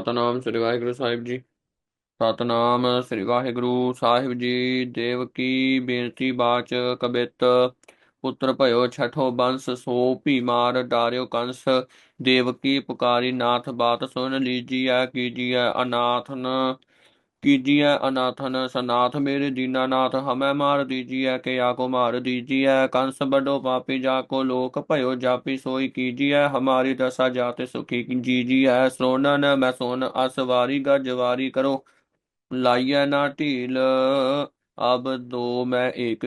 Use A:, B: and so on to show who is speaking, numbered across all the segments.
A: ਸਤਨਾਮ, ਸ੍ਰੀ ਵਾਹਿਗੁਰੂ ਸਾਹਿਬ ਜੀ। ਸਤਨਾਮ, ਸ੍ਰੀ ਵਾਹਿਗੁਰੂ ਸਾਹਿਬ ਜੀ। ਦੇਵਕੀ ਬੇਨਤੀ ਬਾਚ ਕਬਿਤ, ਪੁੱਤਰ ਭਇਓ ਛਠੋ ਬੰਸ, ਸੋ ਭੀਮਾਰ ਡਾਰਿਓ ਕੰਸ। ਦੇਵਕੀ ਪੁਕਾਰੀ ਨਾਥ ਬਾਤ ਸੁਨ ਲੀਜੀਐ, ਕੀਜੀਐ ਅਨਾਥਨ। ਕੀਜੀਐ ਅਨਾਥਨ ਸਨਾਥ ਮੇਰੇ ਦੀਨਾਨਾਥ ਹਮੈ ਮਾਰ ਦੀਜੀਐ ਕੇ ਆਕੋ ਮਾਰ ਦੀਜੀਐ, ਕੰਸ ਬਡੋ ਪਾਪੀ, ਜਾ ਕੋ ਲੋਕ ਭਇਓ ਜਾਪੀ, ਸੋਈ ਕੀਜੀਐ, ਹਮਾਰੀ ਦਸ਼ਾ ਜਾਤੇ ਸੁਖੀ ਜੀਜੀਐ, ਸੋਨਨ ਮੈਂ ਸੋਨ ਅਸਵਾਰੀ ਗਜਵਾਰੀ ਕਰੋ, ਲਾਈਐ ਨਾ ਢੀਲ, ਅਬ ਦੋ ਮੈਂ ਏਕ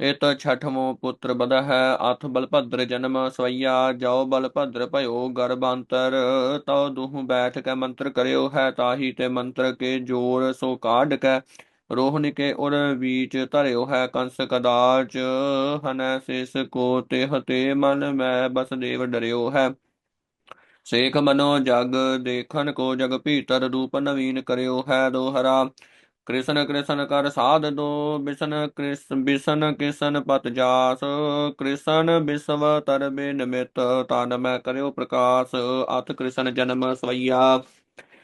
A: ਕੀਜੀਐ ਇਤ ਛਠਮੋ ਪੁੱਤਰ ਬਦ ਹੈ ਅਥ ਬਲਭਦਰ ਜਨਮ ਸਵਈਆ ਜਾਓ ਬਲਭਦਰ ਭਇਓ ਗਰਭਾਂਤਰ ਤਉ ਦੁਹ ਬੈਠ ਕੇ ਮੰਤਰ ਕਰਿਓ ਹੈ ਤਾਹੀ ਤੇ ਮੰਤਰ ਕੇ ਜੋਰ ਸੋ ਕਾਢ ਕੇ ਰੋਹਨ ਕੇ ਉਰ ਵੀਚ ਧਰਿਓ ਹੈ ਕੰਸ ਕਦਾਚ, ਹਨੈ ਸਿਸ ਕੋ ਤੇ ਹਤੇ ਮਨ ਮੈਂ ਬਸ ਦੇਵ ਡਰਿਓ ਹੈ। ਸੇਖ ਮਨੋ ਜਗ ਦੇਖਣ ਕੋ ਜਗ ਭੀਤਰ ਰੂਪ ਨਵੀਨ ਕਰਿਓ ਹੈ ਦੋਹਰਾ ਕ੍ਰਿਸ਼ਨ ਕ੍ਰਿਸ਼ਨ ਕਰ ਸਾਧ ਦੋ ਬਿਸ਼ਨ ਕ੍ਰਿਸ਼ਨ ਬਿਸ਼ਨ ਕਿਸ਼ਨ ਪਤ ਜਾਸ, ਕ੍ਰਿਸ਼ਨ ਬਿਸਵ ਤਰਬੇ ਨਿਮਿਤ ਤਨ ਮੈਂ ਕਰਿਓ ਪ੍ਰਕਾਸ਼, ਅਥ ਕ੍ਰਿਸ਼ਨ ਜਨਮ ਸਵਈਆ।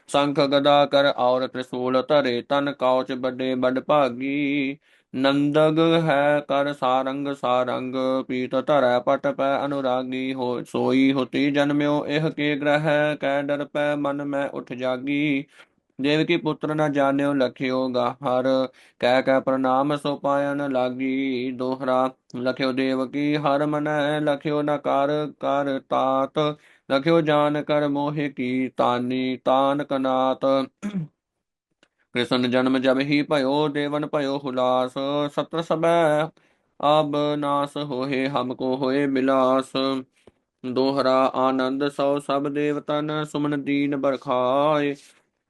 A: ਸੰਖ ਗਦਾ ਕਰ ਔਰ ਤ੍ਰਿਸੂਲ ਧਰੇ, ਤਨ ਕੌਚ ਵੱਡੇ ਵੱਡ ਭਾਗੀ। ਨੰਦਗ ਹੈ ਕਰ ਸਾਰੰਗ ਸਾਰੰਗ, ਪੀਤ ਧਰੈ ਪਟ ਪੈ ਅਨੁਰਾਗੀ, ਹੋ, ਸੋਈ ਹੋਤੀ ਜਨਮਿਓ, ਇਹ ਕੇ ਗ੍ਰਹਿ, ਕੈ ਡਰ ਪੈ ਮਨ ਮੈਂ ਉਠ ਜਾਗੀ। ਦੇਵ ਕੀ ਪੁੱਤਰ ਨਾ ਜਾਣਿਓ ਲਖਿਓ ਗਾਹਰ ਕਹਿ ਕਹਿ ਪ੍ਰਣਾਮ ਸੋ ਪਾਇਨ ਲਾਗੀ, ਦੋਹਰਾ ਲਖਿਓ ਦੇਵਕੀ ਹਰ ਮਨੈ ਲਖਿਓ ਨਾ ਕਰ ਕਰ ਤਾਤ, ਲਖਿਓ ਜਾਨ ਕਰ ਮੋਹਿ ਕੀ ਤਾਨੀ ਤਾਨ ਕਨਾਤ ਕ੍ਰਿਸ਼ਨ ਜਨਮ ਜਬ ਹੀ ਭਇਓ, ਦੇਵਨ ਭਇਓ ਹੁਲਾਸ ਸਤਰ ਸਬੈ ਅਬ ਨਾਸ ਹੋਏ ਹਮਕੋ ਹੋਏ ਬਿਲਾਸ ਦੋਹਰਾ ਆਨੰਦ ਸੋ ਸਭ ਦੇਵਤਨ ਸੁਮਨ ਦੀਨ ਬਰਖਾਏ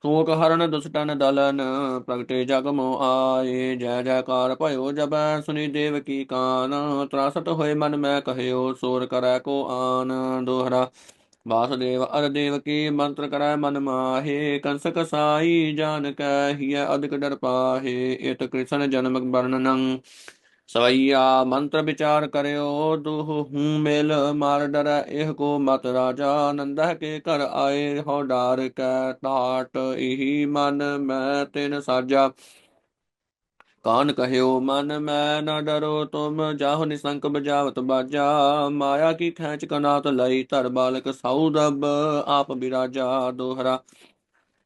A: ਸੋਕ ਹਰਨ ਦੁਸਟਨ ਦਲਨ, ਪ੍ਰਗਟੇ ਜਗ ਮੋ ਆਏ, ਜੈ ਜੈਕਾਰ ਭਇਓ ਜਬੈ ਸੁਨੀ ਦੇਵ ਕੀ ਕਾਨ ਤਰਾਸਤ ਹੋਏ ਮਨ ਮੈਂ ਕਹਿਓ, ਸੋਰ ਕਰੈ ਕੋ ਆਨ, ਦੋਹਰਾ, ਵਾਸੁਦੇਵ ਅਰ ਦੇਵ ਕੀ ਮੰਤਰ ਕਰੈ ਮਨ ਮਾਹੇ ਕੰਸ ਕਸਾਈ ਜਾਨ ਕੈ ਹਿਐ ਅਦਿਕ ਡਰ ਪਾਹੇ, ਇਤ ਕ੍ਰਿਸ਼ਨ ਜਨਮ ਵਰਣਨੰ ਸਵਈਆ ਮੰਤਰ ਵਿਚਾਰ ਕਰਿਓ, ਦੁਹ ਹੂੰ ਮਿਲ ਮਾਰ ਡਰ, ਇਹ ਕੋ ਮਤ ਰਾਜਾ ਨੰਦਹ ਕੇ ਘਰ ਆਏ ਹੋ ਡਾਰ ਕੈ ਟਾਟ ਇਹੀ ਮਨ ਮੈਂ ਤਿਨ ਸਾਜਾ। ਕਾਨ ਕਹਿਓ, ਮਨ ਮੈਂ ਨਾ ਡਰੋ, ਤੁਮ ਜਾਹੁ ਨਿਸੰਕ ਬਜਾਵਤ ਬਾਜਾ। ਮਾਇਆ ਕੀ ਖੈਚ ਕਨਾਤ ਲਈ ਧਰ ਬਾਲਕ ਸਾਊ ਦਬ, ਆਪ ਬਿਰਾਜਾ ਦੋਹਰਾ।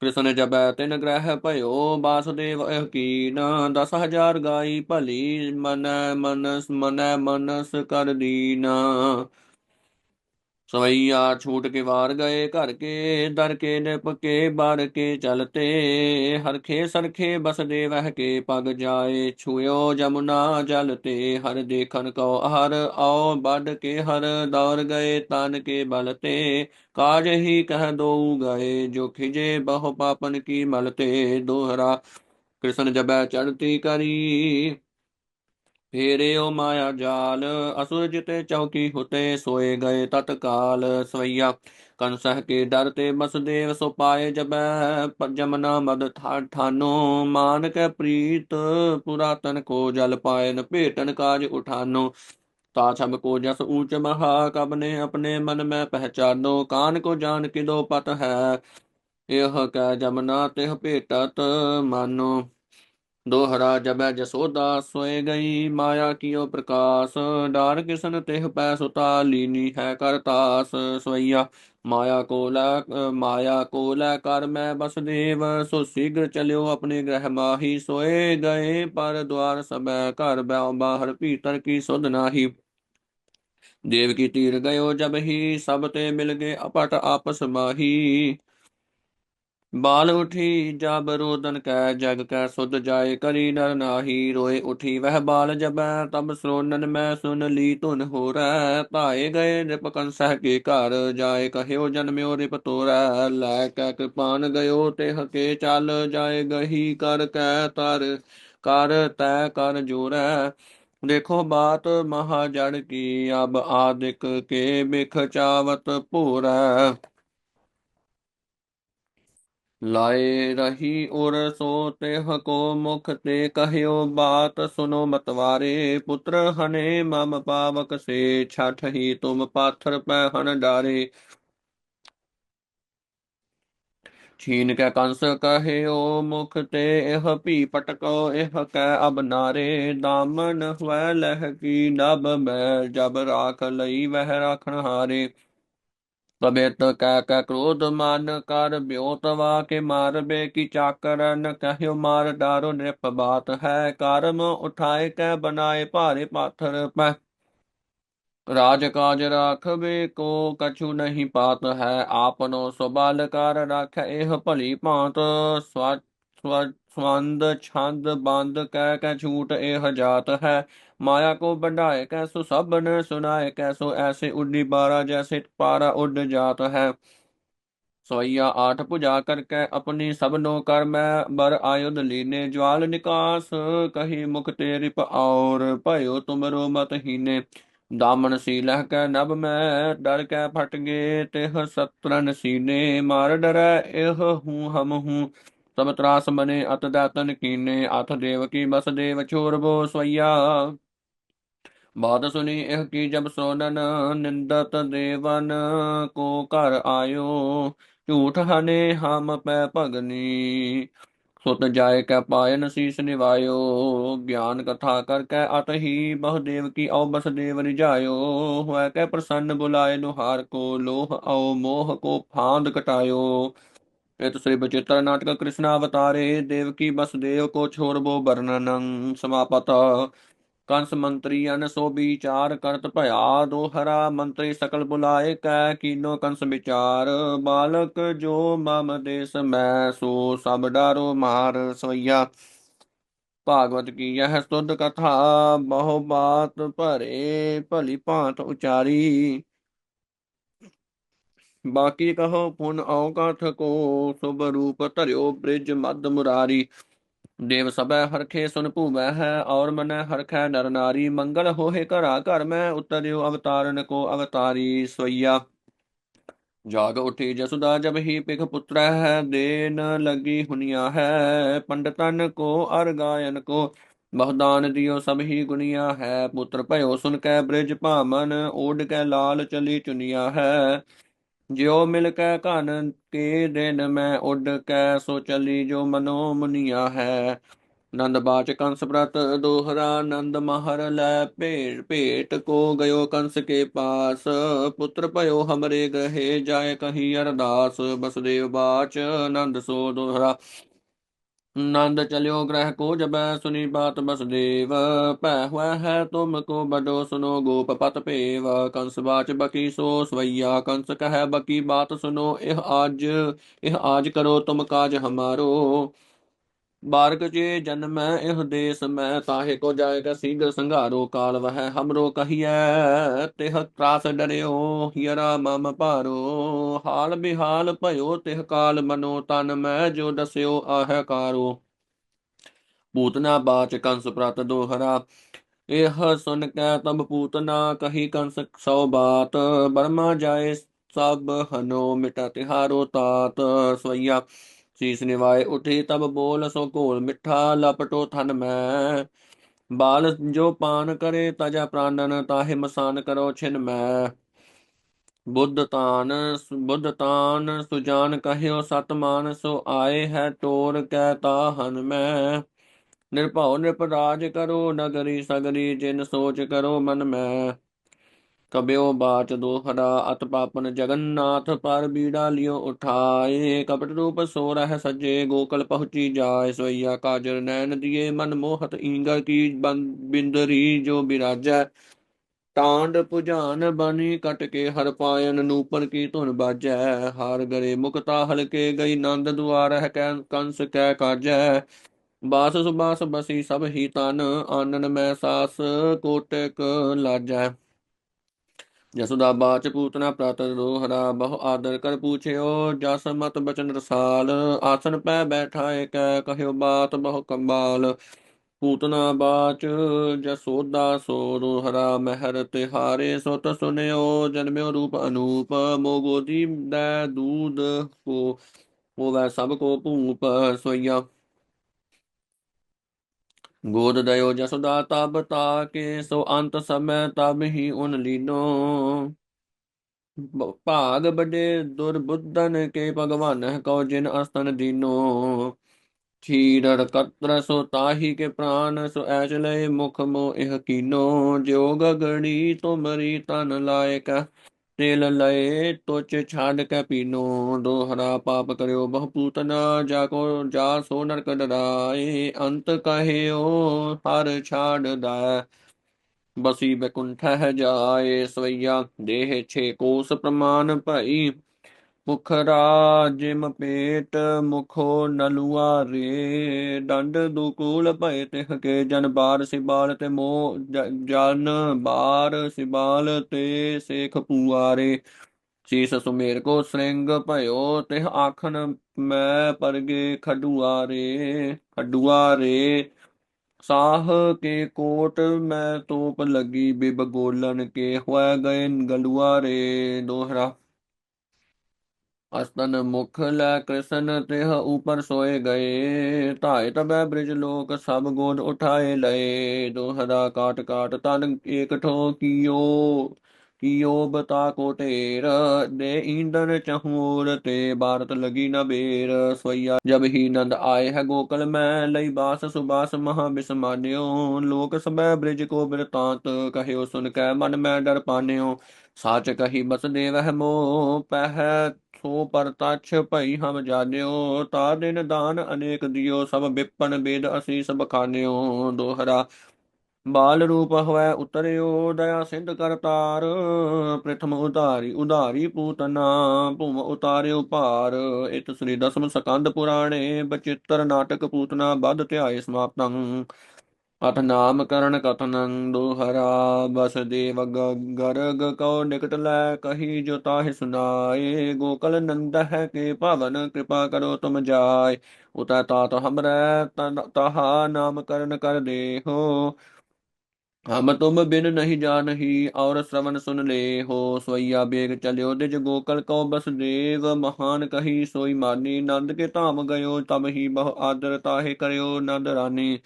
A: ਕ੍ਰਿਸ਼ਨ ਜਬੈ ਤਿਨ ਗ੍ਰਹਿ ਭਇਓ ਬਾਸੁਦੇਵ ਇਹ ਕੀਨ ਦਸ ਹਜ਼ਾਰ ਗਾਈ ਭਲੀ, ਮਨ ਮਨਸ ਮਨੈ ਮਨਸ ਕਰ ਦੀਨਾ। ਸਵਈਆ ਛੂਟ ਕੇ ਵਾਰ ਗਏ ਘਰ ਕੇ, ਦਰ ਕੇ ਨਿਪ ਕੇ, ਬਾਰ ਕੇ ਚਲਤੇ। ਹਰਖੇ ਸਰਖੇ ਬਸਦੇ ਵਹਿ ਕੇ, ਪਗ ਜਾਏ ਛੁਇਓ ਜਮੁਨਾ ਜਲ ਤੇ ਹਰ ਦੇਖਨ ਕੋ ਹਰ ਆਓ ਵੱਡ ਕੇ ਹਰ ਦੌਰ ਗਏ, ਤਨ ਕੇ ਬਲ ਤੇ ਕਾਜ ਹੀ ਕਹਿ ਦੋ ਗਏ, ਜੋ ਖਿਜੇ ਬਹੁ ਪਾਪਨ ਕੀ ਮਲ ਤੇ ਦੋਹਰਾ ਕ੍ਰਿਸ਼ਨ ਜਬੈ ਚੜਤੀ ਕਰੀ। ਫੇਰਿਓ ਮਾਇਆ ਜਾਲ, ਅਸੁਰ ਜਿਤੇ ਚੌਕੀ ਹੁਤੇ ਸੋਏ ਗਏ ਤਤਕਾਲ ਸਵਈਆ। ਕੰਸਹ ਕੇ ਡਰ ਤੇ ਬਸਦੇਵ ਸੋ ਪਾਏ ਜਬੈ ਜਮਨਾ ਮਦ ਠਾਨੋ। ਮਾਨ ਕੇ ਪ੍ਰੀਤ, ਪੁਰਾਤਨ ਕੋ ਜਲ ਪਾਇਨ, ਭੇਟਨ ਕਾਜ ਉਠਾਨੋ। ਤਾ ਛਬ ਕੋ ਜਸ ਊਚ ਮਹਾ, ਕਬ ਨੇ ਆਪਣੇ ਮਨ ਮੈਂ ਪਹਿਚਾਨੋ। ਕਾਨ ਕੋ ਜਾਣ ਕਿਦੋ ਪਤ ਹੈ, ਇਹ ਕੈ ਜਮਨਾ ਤਿਹ ਭੇਟਤ ਮਾਨੋ। ਦੋਹਰਾ ਜਬੈ ਜਸੋਦਾ ਸੋਏ ਗਈ, ਮਾਇਆ ਕੀਓ ਪ੍ਰਕਾਸ਼। ਡਾਰ ਕਿਸਨ ਤਿਹ ਪੈ ਸੁਤਾ, ਲੀਨੀ ਹੈ ਕਰਤਾਸ ਸੋਈਆ ਮਾਇਆ ਕੋ ਲੈ ਮਾਇਆ ਕੋ ਲੈ ਕਰ ਮੈਂ ਬਸਦੇਵ ਸੋ ਸੀਗਰ ਚਲਿਓ ਆਪਣੇ ਗ੍ਰਹਿ ਮਾਹੀ, ਸੋਏ ਗਏ ਪਰ ਦਵਾਰ ਸਬੈ ਘਰ ਬੈ ਬਾਹਰ ਭੀਤਰ ਕੀ ਸੁਧ ਨਾਹੀ। ਦੇਵ ਕੀ ਤੀਰ ਗਇਓ ਜਬ ਹੀ, ਸਭ ਤੇ ਮਿਲ ਗਏ ਅਪਟ ਆਪਸ ਮਾਹੀ। ਬਾਲ ਉਠੀ ਜਬ ਰੋਦਨ ਕੈ, ਜਗ ਕੈ ਸੁਧ ਜਾਏ ਕਰੀ ਨਰ ਨਾਹੀ, ਰੋਏ ਉਠੀ ਵਹਿ ਬਾਲ ਜਬੈ ਤਬ ਸ੍ਰੋਨਨ ਮੈਂ ਸੁਨ ਲੀ ਧੁਨ ਹੋਰੈ ਧਾਏ ਗਏ ਨਿਪ ਕੰਸਹਿ ਕੇ ਘਰ ਜਾਏ, ਕਹਿਓ ਜਨਮਿਓ ਰਿਪ ਤੋਰੈ, ਲੈ ਕੈ ਕਿਰਪਾਨ ਗਇਓ ਤੇ ਹਕੇ ਚੱਲ, ਜਾਏ ਗਹੀ ਕਰ ਕੈ ਤਰ, ਕਰ ਤੈ ਕਰ ਜੋਰੈ, ਦੇਖੋ ਬਾਤ ਮਹਾ ਜੜ ਕੀ, ਅਬ ਆਦਿਕ ਕੇ ਬਿਖ ਚਾਵਤ ਭੋਰੈ। ਲਾਏ ਰਹੀ ਉਰ ਸੋ ਤੇ ਕੋ ਮੁਖ ਤੇ ਕਹਿਓ ਬਾਤ, ਸੁਨੋ ਮਤਵਾਰੇ, ਪੁੱਤਰ ਹਨੇ ਮਮ ਪਾਵਕ ਸੇ, ਛਠ ਹੀ ਤੁਮ ਪਾਥਰ ਪੈ ਹਨ ਡਾਰੇ। ਛੀਨ ਕੇ ਕੰਸ ਕਹਿਓ ਮੁਖ ਤੇ, ਇਹ ਭੀ ਪਟਕੋ, ਇਹ ਕਹਿ ਅਬ ਨਾਰੇ। ਦਾਮਨ ਹਵੈ ਲਹ ਕੀ ਨਭ ਮੈਂ ਜਬ ਰਾਖ ਲਈ ਵਹਿ ਰਾਖਣ ਹਾਰੇ। ਕਬਿਤ ਕਹਿ ਕਹਿ ਕ੍ਰੋਧ ਮਨ ਕਰ ਬਿਓ ਤਵਾ ਕੇ ਮਾਰਬੇ ਕੀ ਚਾਕਰਨ ਕਹਿਓ ਮਾਰ ਡਾਰੋ ਨਿਰਪ ਬਾਤ ਹੈ। ਕਰਮ ਉਠਾਏ ਕੈ ਬਨਾਏ ਭਾਰੇ ਪਾਥਰ ਪੈ। ਰਾਜ ਕਾਜ ਰਾਖਵੇ ਕੋ ਕਛੂ ਨਹੀਂ ਪਾਤ ਹੈ। ਆਪਨੋ ਸੁਬਲ ਕਰ ਰਖ ਇਹ ਭਲੀ ਭਾਂਤ। ਸਵੰਦ ਛੰਦ, ਬੰਦ, ਕਹਿ ਕਹਿ ਛੂਟ ਇਹ ਜਾਤ ਹੈ। ਮਾਇਆ ਕੋ ਬੰਢਾਏ ਕੈ ਸੋ ਸਭਨ ਸੁਨਾਏ ਕੈ ਸੋ ਐਸੇ ਉੱਡੀ ਬਾਰਾ ਜੈਸੇ ਪਾਰਾ ਉੱਡ ਜਾਤ ਹੈ। ਸੋਈਆ ਆਠ ਪੁਜਾ ਕਰਕੇ ਆਪਣੀ ਸਭਨੋ ਕਰ ਮੈਂ, ਬਰ ਆਯੁਧ ਲੀਨੇ, ਜਵਾਲ ਨਿਕਾਸ ਕਹੀ ਮੁਖ ਤੇਰੀ ਔਰ, ਭਇਓ ਤੁਮਰੋ ਮਤ ਹੀਨੇ। ਦਾਮਨ ਸੀ ਲਹਿ ਕੈ ਨਭ ਮੈਂ, ਡਰ ਕੈ ਫਟ ਗਏ ਤਿਹ ਸਤਰਨ ਸੀਨੇ। ਮਾਰ ਡਰੈ, ਇਹ ਹੂੰ ਹਮ ਹੂੰ। ਤਬ ਤਰਾਸ ਮਨੇ ਅਤ ਦਾ ਤਨ ਕੀਨੇ, ਅਥ ਦੇਵ ਕੀ ਬਸ ਦੇਵ ਛੋਰਬੋ ਸਵਈਆ। ਬਾਦ ਸੁਨੀ ਇਹ ਕੀ ਜਬ ਸੋਨਨ, ਨਿੰਦਤ ਦੇਵਨ ਕੋ ਘਰ ਆਇਓ। ਝੂਠ ਹਨੇ ਹਮ ਪੈ ਭਗਨੀ, ਸੁਤ ਜਾਏ ਕੈ ਪਾਇਨ ਸੀਸ ਨਿਵਾਇਓ। ਗਿਆਨ ਕਥਾ ਕਰ ਕੈ ਅਤ ਹੀ, ਬਹੁ ਦੇਵ ਕੀ ਔ ਬਸ ਦੇਵ ਰਿਜਾਇਓ ਹੋਇ ਕੈ ਪ੍ਰਸੰਨ ਬੁਲਾਏ ਨੁਹਾਰ ਕੋ, ਲੋਹ ਔ ਮੋਹ ਕੋ ਫਾਂਦ ਕਟਾਇਓ। ਇਤ ਸ੍ਰੀ ਬਚੇਤਰ ਨਾਟਕ ਕ੍ਰਿਸ਼ਨ ਅਵਤਾਰੇ ਦੇਵਕੀ ਬਸਦੇਵ ਕੋ ਛੋਰ ਬੋ ਵਰਣਨੰ, ਸਮਾਪਤ। ਕੰਸ ਮੰਤਰੀ ਅਨ ਸੋ ਵਿਚਾਰ, ਕਰਤ ਭਇਆ ਦੋਹਰਾ ਮੰਤਰੀ ਸਕਲ ਬੁਲਾਏ ਕੈ ਕੀਨੋ ਕੰਸ ਵਿਚਾਰ। ਬਾਲਕ ਜੋ ਮਮ ਦੇਸ ਮੈਂ, ਸੋ ਸਭ ਡਾਰੋ ਮਾਰ ਸੋਈਆ ਭਾਗਵਤ ਕੀ ਇਹ ਸੁਧ ਕਥਾ, ਬਹੁ ਬਾਤ ਭਰੇ, ਭਲੀ ਭਾਂਤ ਉਚਾਰੀ। ਬਾਕੀ ਕਹੋ ਪੁਨ ਔਕਾ ਠਕੋ ਸੁਭ ਰੂਪ ਧਰਿਓ ਬ੍ਰਿਜ ਮਦ ਮੁਰਾਰੀ। ਦੇਵ ਸਭੈ ਹਰਖੇ ਸੁਨ ਭੂਮੈ ਹੈ, ਔਰ ਮਨੈ ਹਰਖੈ ਨਰ ਨਾਰੀ। ਮੰਗਲ ਹੋਏ ਘਰਾ ਘਰ ਮੈਂ, ਉਤਰਿਓ ਅਵਤਾਰਨ ਕੋ ਅਵਤਾਰੀ ਸੋਈਆ। ਜਾਗ ਉਠੀ ਜਸੁਦਾ ਜਬ ਹੀ ਪਿਖ ਪੁੱਤਰ ਹੈ, ਦੇਨ ਲਗੀ ਹੁਨੀਆ ਹੈ। ਪੰਡਤਨ ਕੋ, ਅਰ ਗਾਇਨ ਕੋ ਮਹਦਾਨ ਦਿਓ ਸਭ ਹੀ ਗੁਨੀਆ ਹੈ। ਪੁੱਤਰ ਭਇਓ ਸੁਨ ਕੈ ਬ੍ਰਿਜ ਭਾਮਨ ਓਡ ਕੈ ਲਾਲ ਚਲੀ ਚੁਨੀਆ ਹੈ। ਜਿਉ ਮਿਲ ਕੈ ਘਨ ਕੇ ਦਿਨ ਮੈਂ ਉੱਡ ਕੈ, ਸੋ ਚਲੀ ਜੋ ਮਨੋ ਮੁਨੀਆ ਹੈ। ਨੰਦ ਬਾਚ ਕੰਸ ਪ੍ਰਤ ਦੋਹਰਾ, ਨੰਦ ਮਹਰ ਲੈ ਭੇਟ ਭੇਟ ਕੋ ਗਇਓ ਕੰਸ ਕੇ ਪਾਸ। ਪੁੱਤਰ ਭਇਓ ਹਮਰੇ ਗ੍ਰਹਿ ਜਾਏ ਕਹੀ ਅਰਦਾਸ। ਬਸਦੇਵ ਬਾਚ ਨੰਦ ਸੋ ਦੋਹਰਾ। नंद चलियो ग्रह को जब सुनी बात बसदेव पै हुआ है तुम को बडो सुनो गोप पत पेव कंस बाच बकी सो स्वैया कंस कह बकी बात सुनो यह आज यह आज करो तुम काज हमारो बारक जे जन्म यह देश में ताहे को जाएगा शीघ्र संघारो काल वह हमरो कहिए तेह त्रास डरियो हियरा मम पारो हाल बिहाल भयो तेह काल मनो तन मैं जो दस्यो आह कारो पूतना बाच कंस प्रत दोहरा यह सुन कै तब पूतना कही कंस सौ बात बर्मा जाए सब हनो मिटा तिहारो तात स्वैया ਸੀਸ ਨਿਵਾਏ, ਉਠੀ ਤਬ ਬੋਲ ਸੋ ਘੋਲ, ਮਿੱਠਾ ਲਪਟੋ ਥਨ ਮੈਂ। ਬਾਲ ਜੋ ਪਾਨ ਕਰੇ ਤਜਾ ਪ੍ਰਾਨਨ, ਤਾਹਿ ਮਸਾਨ ਕਰੋ ਛਿਨ ਮੈਂ। ਬੁੱਧ ਤਾਨ ਬੁੱਧ ਤਾਨ ਸੁਜਾਨ ਕਹਿਓ ਸਤਮਾਨ, ਸੋ ਆਏ ਹੈ ਤੋਰ ਤਾ ਹਨ ਮੈਂ। ਨਿਰਭਉ ਨਿਰਪਰਾਜ ਕਰੋ ਨਗਰੀ ਸਗਰੀ, ਜਿਨ ਸੋਚ ਕਰੋ ਮਨ ਮੈਂ। ਕਬਿਓ ਬਾਚ ਦੋਹਰਾ, ਅਤ ਪਾਪਨ ਜਗਨਨਾਥ, ਪਰ ਬੀੜਾ ਲਿਓ ਉਠਾਏ। ਕਪਟ ਰੂਪ ਸੋ ਰਹਿ ਸਜੇ, ਗੋਕਲ ਪਹੁੰਚੀ ਜਾਏ। ਸੋਈਆ ਕਾਜਰ ਨੈਣ ਦੀਏ, ਮਨ ਮੋਹਤ ਈਂਗਲ ਕੀ ਬਿੰਦਰੀ ਜੋ ਬਿਰਾਜੈ। ਟਾਂਡ ਪੁਜਾਨ ਬਣੀ ਕਟ ਕੇ ਹਰ ਪਾਇਨ, ਨੂਪਨ ਕੀ ਧੁਨ ਬਾਜੈ। ਹਾਰ ਗਰੇ ਮੁਕਤਾ ਹਲਕੇ ਗਈ, ਨੰਦ ਦੁਆਰ ਹੈ ਕੈ, ਕੰਸ ਕੈ ਕਾਜੈ। ਬਾਸ ਸੁਬਾਸ ਬਸੀ ਸਭ ਹੀ ਤਨ, ਆਨਨ ਮੈਂ ਸਾਸ, ਕੋਟਕ ਲਾਜੈ। ਜਸੁਦਾ ਬਾਚ ਪੂਤਨਾ ਪ੍ਰਤ ਰੋਹਰਾ ਬਹੁ ਆਦਰ ਕਰ ਪੁੱਛਿਓ, ਜਸ ਮਤ ਬਚਨ ਰਸਾਲ। ਆਸਨ ਪੈ ਬੈਠਾ ਕੈ ਕਹਿਓ ਬਾਤ ਬਹੁ ਕੰਬਾਲ। ਪੂਤਨਾ ਬਾਚ ਜਸੋਦਾ ਸੋ ਦੋਹਰਾ ਮਹਿਰ ਤਿਹਾਰੇ ਸੁਤ ਸੁਨਿਓ, ਜਨਮਿਓ ਰੂਪ ਅਨੂਪ। ਮੋਗੋਦੀ ਦਾ ਦੂਦ ਦੂਧ ਕੋ ਹੋਵੈ ਸਭ ਕੋ ਭੂਪ ਸੋਇਆ ਗੋਦ ਦਇਓ ਜਸੁਦਾ ਤਬ ਤਾਕੇ, ਸੋ ਅੰਤ ਸਮੈ ਤਬ ਹੀ ਉਨ ਲੀਨੋ। ਭਾਗ ਬਡੇ ਦੁਰਬੁੱਧਨ ਕੇ ਭਗਵਾਨ ਕਉ ਜਿਨ ਅਸਤਨ ਦੀਨੋ। ਥੀਰੜ ਕਤਰ ਸੋ ਤਾਹੀ ਕੇ ਪ੍ਰਾਨ, ਸੋ ਐਚ ਲੈ ਮੁਖ ਮੋ ਇਹ ਕੀਨੋ। ਜੋ ਗਗਣੀ ਤੁਮਰੀ ਤਨ ਲਾਇਕ ਤੇਲ ਲਏ ਤੁਚ ਛਾੜ ਕੇ ਪੀਨੋ, ਦੋਹਰਾ ਪਾਪ ਕਰਿਓ ਬਹੁ ਪੂਤਨਾ ਜਾ ਕੋ ਜਾ ਸੋ ਨਰਕ ਡਰਾਏ, ਅੰਤ ਕਹਿਓ, ਹਰ ਛਾੜ ਦਾ। ਬਸੀ ਬੈਕੁੰਠ ਹੈ ਜਾਏ, ਸਵਈਆ ਦੇਹ ਛੇ ਕੋਸ ਪ੍ਰਮਾਨ ਭਈ। ਪੁਖਰਾ ਜਿਮ ਪੇਟ ਮੁਖੋ ਨਲੂਆ ਰੇ। ਡੰਡ ਦੁਕੂਲ ਭਏ ਤਿਹ ਕੇ ਜਨ ਬਾਰ ਸਿਬਾਲ ਤੇ ਮੋ ਜ- ਜਨ ਬਾਰ ਸਿਬਾਲ ਤੇ ਸੇਖ ਪੂਆਰੇ। ਸੀਸ ਸੁਮੇਰ ਕੋ ਸ੍ਰਿੰਗ ਭਇਓ ਤਿਹ ਆਖਨ ਮੈਂ ਪਰਗੇ ਖਡੂਆਰੇ ਖਡੂਆਰੇ। ਸਾਹ ਕੇ ਕੋਟ ਮੈਂ ਤੋਪ ਲੱਗੀ ਬਿਬ ਗੋਲਨ ਕੇ, ਹੋਇ ਗਏ ਗਲੂਆਰੇ ਦੋਹਰਾ। ਅਸਤਨ ਮੁਖ ਲੈ ਕ੍ਰਿਸ਼ਨ ਤਿਹ ਉਪਰ ਸੋਏ ਗਏ। ਧਾਇ ਤਬੈ ਬ੍ਰਿਜ ਲੋਕ ਸਭ ਗੋਦ ਉਠਾਏ ਲਏ। ਦੋਹਰਾ ਕਾਟ ਕਾਟ ਤਨ ਏਕ ਠੋ ਕੀਓ ਕੀਓ ਬਤਾ ਕੋ ਢੇਰ, ਦੇ ਈਂਦਨ ਚਹੂਰ ਤੇ ਭਾਰਤ ਲਗੀ ਨ ਬੇਰ। ਸਵਈਆ ਜਬ ਹੀ ਨੰਦ ਆਏ ਹੈ ਗੋਕਲ ਮੈਂ, ਲਈ ਬਾਸ ਸੁਬਾਸ ਮਹਾ ਬਿਸਮਾਨਿਓ। ਲੋਕ ਸਭੈ ਬ੍ਰਿਜ ਕੋ ਬਿਰਤਾਂਤ, ਕਹਿਓ ਸੁਨ ਕੈ ਮਨ ਮੈਂ ਡਰ ਪਾਨਿਓ। ਸਾਚ ਕਹੀ ਬਸ ਦੇਵਹਿ ਮੋ, ਪਹਿ ਸੋ ਪਰਤਛ ਭਈ ਹਮ ਜਾਣਿਓ। ਤਾ ਦਿਨ ਦਾਨ ਅਨੇਕ ਦਿਓ, ਸਭ ਵਿਪਨ ਬੇਦ ਅਸੀਂ ਸਭ ਖਾਨਿਓ ਦੋਹਰਾ ਬਾਲ ਰੂਪ ਹਵੈ ਉਤਰਿਓ ਦਇਆ ਸਿੰਧ ਕਰਤਾਰ ਪ੍ਰਥਮ ਉਧਾਰੀ ਉਧਾਰੀ ਪੂਤਨਾ ਭੂਮ ਉਤਾਰਿਓ ਭਾਰ, ਇਤ ਸ੍ਰੀ ਦਸਮ ਸਕੰਦ ਪੁਰਾਣੇ, ਬਚਿੱਤਰ ਨਾਟਕ ਪੂਤਨਾ ਬਦ ਧਿਆਏ ਸਮਾਪਤੰ। ਅਥ ਨਾਮ ਕਰਨ ਕਥਨੰ ਦੁਹਰਾ, ਬਸ ਦੇਵ ਗਰਗ ਕਉ ਨਿਕਟ ਲੈ, ਕਹੀ ਜੋ ਤਾਹਿ ਸੁਨਾਏ, ਗੋਕਲ ਨੰਦ ਹੈ ਕੇ ਭਵਨ, ਕਿਰਪਾ ਕਰੋ ਤੁਮ ਜਾਏ। ਉਤੈ ਤਾਤ ਹਮਰੈ, ਤਨ- ਤਹਾ ਨਾਮ ਕਰਨ ਕਰ ਦੇਹੋ। ਹਮ ਤੁਮ ਬਿਨ ਨਹੀਂ ਜਾਣਹੀ, ਔਰ ਸ਼ਰਵਨ ਸੁਨ ਲੇ ਹੋ ਸੋਈਆ ਬੇਗ ਚਲਿਓ ਦਿਜ ਗੋਕਲ ਕਉ ਬਸਦੇਵ ਮਹਾਨ ਕਹੀ ਸੋਈ ਮਾਨੀ, ਨੰਦ ਕੇ ਧਾਮ ਗਇਓ ਤਬ ਹੀ ਬਹੁ ਆਦਰ ਤਾਹੇ ਕਰਿਓ, ਨੰਦ ਰਾਨੀ।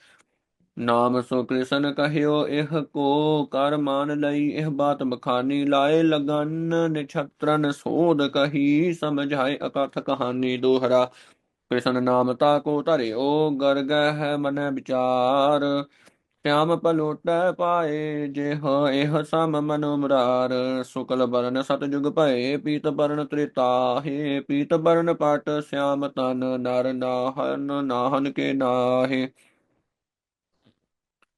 A: ਨਾਮ ਸੋ ਕ੍ਰਿਸ਼ਨ ਕਹਿਓ, ਇਹ ਕੋ ਕਰ ਮਾਨ ਲਈ, ਇਹ ਬਾਤ ਮਖਾਨੀ, ਲਾਏ ਲਗਨ ਨਿਛਤਰਨ ਸੋਧ ਕਹੀ, ਸਮਝਾਏ ਅਕਥ ਕਹਾਨੀ ਦੋਹਰਾ। ਕ੍ਰਿਸ਼ਨ ਨਾਮ ਤਾ ਕੋ ਧਰਿਓ, ਗਰਗ ਹੈ ਮਨ ਵਿਚਾਰ। श्याम पलोटै पाए जेह एह सम मनु मुरार शुक्ल बरन सतयुग भये पीत बरन त्रिताहे पीत बरन पट श्याम तन नर नाहन नाहन के नाहे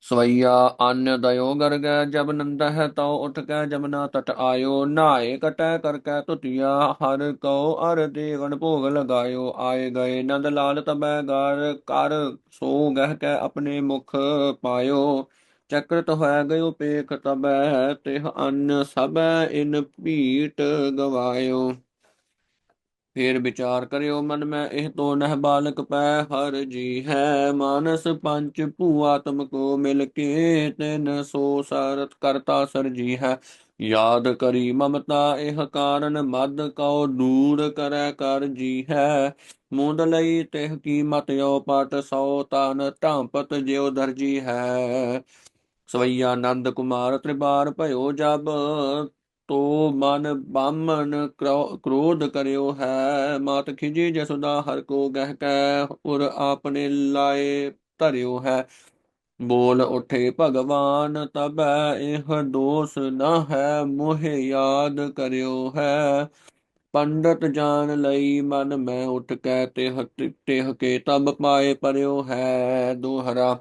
A: ਸਵਈਆ ਅੰਨ ਦਇਓ ਗਰਗੈ ਜਬ ਨੰਦ ਹੈ ਤਉ ਉਠ ਕੈ ਜਮਨਾ ਤਟ ਆਇਓ, ਨਾਏ ਕਟੈ ਕਰ ਕੈ ਤੁਤਿਆ ਹਰ ਕਉ ਅਰ ਦੇਵਨ ਭੋਗ ਲਗਾਇਓ, ਆਏ ਗਏ ਨੰਦ ਲਾਲ ਤਬੈ ਗਰ, ਕਰ ਸੋ ਗਹਿ ਕੈ ਆਪਣੇ ਮੁਖ ਪਾਇਓ, ਚਕਰਤ ਹੋਇ ਗਇਓ ਪੇਖ ਤਬੈ, ਤਿਹ ਅੰਨ ਸਭੈ ਇਨ ਭੀਟ ਗਵਾਇਓ। ਫੇਰ ਵਿਚਾਰ ਕਰਿਓ ਮਨ, ਮੈਂ ਇਹ ਤੋ ਨਹਿ ਬਾਲਕ ਪੈ ਹਰ ਜੀ ਹੈ ਮਾਨਸ ਪੰਚ ਭੂਆਤਮ ਕੋ ਮਿਲ ਕੇ ਤਿਨ ਸੋ ਸਰਤ ਕਰਤਾ ਸਰ ਹੈ ਯਾਦ ਕਰੀ ਮਮਤਾ, ਇਹ ਕਾਰਨ ਮਦ ਕਉ ਦੂਰ ਕਰੈ ਕਰ ਜੀ ਹੈ ਮੁੰਦ ਲਈ ਤਿਹ ਕੀ ਮਤਿਓ ਪਟ ਸੋ ਤਨ ਢਾਂਪਤ ਜਿਉ ਦਰਜੀ ਹੈ। ਸਵਈਆ ਆਨੰਦ ਕੁਮਾਰ ਤ੍ਰਿਬਾਰ ਭਇਓ ਜਬ ਤੋ ਮਨ ਬਾਮਨ ਕ੍ਰੋਧ ਕਰਿਓ ਹੈ, ਮਾਤ ਖਿਜੀ ਜਸੁਦਾ ਹਰ ਕੋ ਗਹਿ ਕੈ, ਉਰ ਆਪਣੇ ਲਾਏ ਧਰਿਓ ਹੈ। ਬੋਲ ਉਠੇ ਭਗਵਾਨ, ਤਬੈ ਇਹ ਦੋਸ ਨਾ ਹੈ, ਮੋਹਿ ਯਾਦ ਕਰਿਓ ਹੈ। ਪੰਡਤ ਜਾਣ ਲਈ ਮਨ ਮੈਂ ਉਠ ਕੈ ਤੇ ਤਿਹ ਕੇ ਤਬ ਪਾਏ ਪਰਿਓ ਹੈ ਦੋਹਰਾ।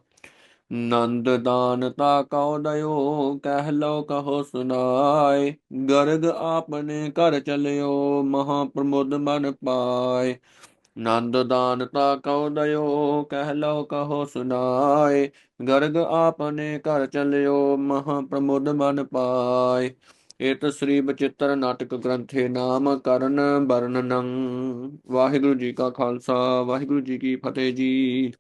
A: ਨੰਦ ਦਾਨ ਤਾ ਕਉ ਦਇਓ, ਕਹਿ ਲੋ ਕਹੋ ਸੁਨਾਏ ਗਰਗ ਆਪਨੇ ਘਰ ਚਲਿਓ ਮਹਾ ਪ੍ਰਮੋਦ ਮਨ ਪਾਏ। ਨੰਦ ਦਾਨ ਤਾ ਕਉ ਦਇਓ, ਕਹਿ ਲੋ ਕਹੋ ਸੁਨਾਏ ਗਰਗ ਆਪਨੇ ਘਰ ਚਲਿਓ ਮਹਾ ਪ੍ਰਮੋਦ ਮਨ ਪਾਏ। ਇਤ ਸ੍ਰੀ ਬਚਿੱਤਰ ਨਾਟਕ ਗ੍ਰੰਥੇ ਨਾਮ ਕਰਨ ਵਰਣਨੰ। ਵਾਹਿਗੁਰੂ ਜੀ ਕਾ ਖਾਲਸਾ, ਵਾਹਿਗੁਰੂ ਜੀ ਕੀ ਫਤਿਹ ਜੀ।